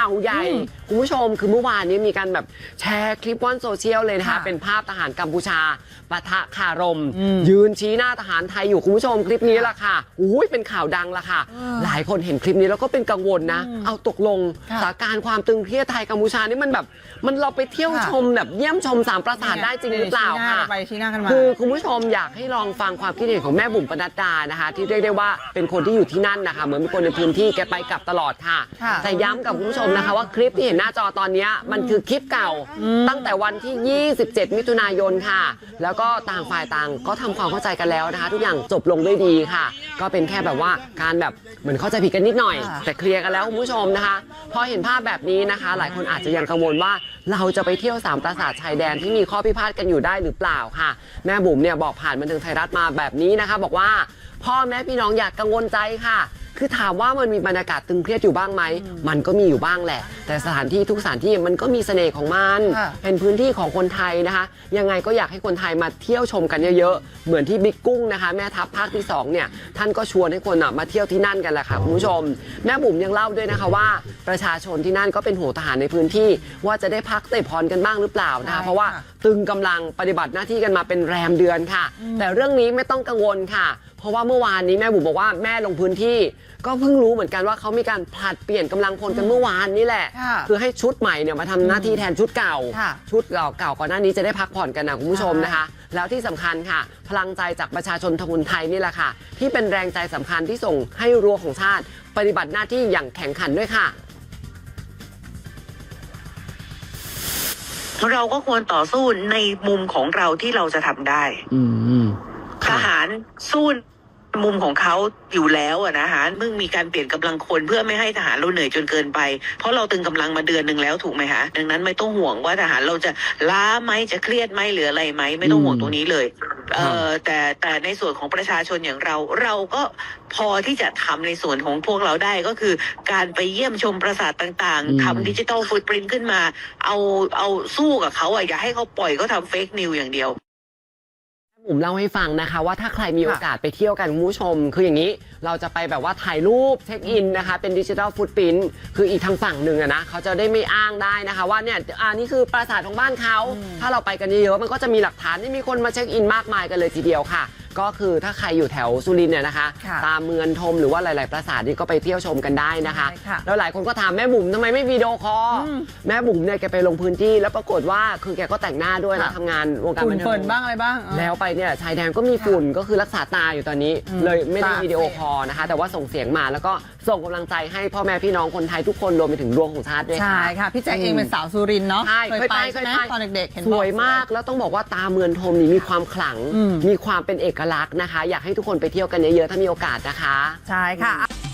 ข่าวใหญ่ คุณผู้ชมคือเมื่อวานนี้มีการแบบแชร์คลิปว่อนโซเชียลเลยนะคะค่ะเป็นภาพทหารกัมพูชาปะทะคารม ยืนชี้หน้าทหารไทยอยู่คุณผู้ชมคลิปนี้ละค่ะอุ้ยเป็นข่าวดังละค่ะ หลายคนเห็นคลิปนี้แล้วก็เป็นกังวลนะ เอาตกลงค่ะสถานการณ์ความตึงเครียดไทยกัมพูชานี่มันแบบ มันเราไปเที่ยวค่ะชมแบบเยี่ยมชมสามปราสาทได้จริงหรือเปล่าชี้หน้ค่ะไปชี้หน้ากันมาคือคุณผู้ชมอยากให้ลองฟังความคิดเห็นของแม่บุ๋มปนัดดานะคะ ที่เรียกได้ว่าเป็นคนที่อยู่ที่นั่นนะคะ เหมือนเป็นคนในพื้นที่แกไปกลับตลอดค่ะค่ะแต่ย้ำกับคุณผู้ชมนะคะว่าคลิปที่เห็นหน้าจอตอนเนี้ยมันคือคลิปเก่าตั้งแต่วันที่ 27 มิถุนายนค่ะ แล้วก็ต่างฝ่ายต่างก็ทำความเข้าใจกันแล้วนะคะ ทุกอย่างจบลงด้วยดีค่ะ ก็เป็นแค่แบบว่าการแบบเหมือนเข้าใจผิดกันนิดหน่อยค่ะแต่เคลียร์กันแล้วคุณผู้ชมนะคะ พอเห็นภาพแบบนี้นะคะ หลายคนอาจจะยังกังวลว่าเราจะไปเที่ยวสามปราสาทชายแดนที่มีข้อพิพาทกันอยู่ได้หรือเปล่าค่ะ แม่บุ๋มเนี่ยบอกผ่านบันเทิงไทยรัฐมาแบบนี้นะคะ บอกว่าพ่อแม่พี่น้องอยากกังวลใจค่ะ คือถามว่ามันมีบรรยากาศตึงเครียดอยู่บ้างไหม มันก็มีอยู่บ้างแหละ แต่สถานที่ทุกสถานที่มันก็มีเสน่ห์ของมันค่ะเป็นพื้นที่ของคนไทยนะคะ ยังไงก็อยากให้คนไทยมาเที่ยวชมกันเยอะๆ เหมือนที่บิ๊กกุ้งนะคะ แม่ทัพภาคที่สองเนี่ย ท่านก็ชวนให้คนอะมาเที่ยวที่นั่นกันแหละค่ะคุณผู้ชม แม่บุ๋มยังเล่าด้วยนะคะว่า ประชาชนที่นั่นก็เป็นห่วงทหารในพื้นที่ ว่าจะได้พักเตะพรกันบ้างหรือเปล่านะคะใช่เพราะว่าค่ะตึงกำลังปฏิบัติหน้าที่กันมาเป็นแรมเดือนค่ะ แต่เรื่องนี้ไม่ต้องกังวลค่ะ เพราะว่าเมื่อวานนี้แม่บุ๋มบอกว่าแม่ลงพื้นที่ ก็เพิ่งรู้เหมือนกันว่าเขามีการผลัดเปลี่ยนกำลังพลกันเมื่อวานนี่แหละค่ะคือให้ชุดใหม่เนี่ยมาทำหน้าที่แทนชุดเก่าค่ะชุดเก่าเก่าก่อนหน้านี้จะได้พักผ่อนกันนะคุณผู้ชมนะคะ แล้วที่สำคัญค่ะ พลังใจจากประชาชนทคนไทยนี่แหละค่ะ ที่เป็นแรงใจสำคัญที่ส่งให้รั้วของชาติ ปฏิบัติหน้าที่อย่างแข่งขันด้วยค่ะเราก็ควรต่อสู้ในมุมของเราที่เราจะทำได้ อืมทหาร สู้มุมของเขาอยู่แล้วอะนะฮะมึงมีการเปลี่ยนกำลังคนเพื่อไม่ให้ทหารเราเหนื่อยจนเกินไป เพราะเราตึงกำลังมาเดือนหนึ่งแล้วถูกไหมฮะดังนั้นไม่ต้องห่วงว่าทหารเราจะล้าไหมจะเครียดไหมหรืออะไรไหมไม่ต้องห่วงตรงนี้เลยเออแต่แต่ในส่วนของประชาชนอย่างเรา เราก็พอที่จะทำในส่วนของพวกเราได้ก็คือ การไปเยี่ยมชมปราสาทต่างอืมๆทำดิจิทัลฟุตปรินขึ้นมา เอาเอาสู้กับเขาอะอย่าให้เขาปล่อยเขาทำเฟกนิวอย่างเดียว ผมเล่าให้ฟังนะคะว่าถ้าใครมีโอกาสไปเที่ยวกันคุณผู้ชม คืออย่างนี้เราจะไปแบบว่าถ่ายรูปเช็คอินนะคะเป็นดิจิทัลฟุตปรินท์คืออีกทางฝั่งหนึ่งอะนะเขาจะได้ไม่อ้างได้นะคะ ว่าเนี่ยอ่านี่คือปราสาทของบ้านเขา ถ้าเราไปกันเยอะๆมันก็จะมีหลักฐานที่มีคนมาเช็คอินมากมายกันเลยทีเดียวค่ะ ก็คือถ้าใครอยู่แถวสุรินทร์เนี่ยนะคะ ค่ะตามเมืองทมหรือว่าหลาย ๆ ปราสาทนี่ก็ไปเที่ยวชมกันได้นะคะ ใช่ค่ะแล้วหลายคนก็ถามแม่บุ๋มทำไมไม่วิดีโอคอลอืม แม่บุ๋มเนี่ยแกไปลงพื้นที่ แล้วปรากฏว่าคือแกก็แต่งหน้าด้วยแล้วค่ะทำงานวงการฝุ่บันนเทิเฟิงนบ้างอะไรบ้างเออ แล้วไปเนี่ยชายแดนก็มีฝุ่นก็คือรักษาตาอยู่ตอนนี้อืมเลยไม่ได้ตาวิดีโอเสียคอลนะคะ แต่ว่าส่งเสียงมาแล้วก็ส่งกำลังใจให้พ่อแม่พี่น้องคนไทยทุกคนรวมไปถึงรวงของชาติด้วยใช่ค่ะค่ะ พี่แจ๊คเองเป็นสาวสุรินทร์เนาะใช่เคยไปใช่ไหมเคยไปตอนเด็กๆเห็นสบอกวยมากแล้วต้องบอกว่าตาเมือนทมนี่มีความขลังอืมมีความเป็นเอกลักษณ์นะคะ อยากให้ทุกคนไปเที่ยวกันเยอะๆถ้ามีโอกาสนะคะ ใช่ค่ะ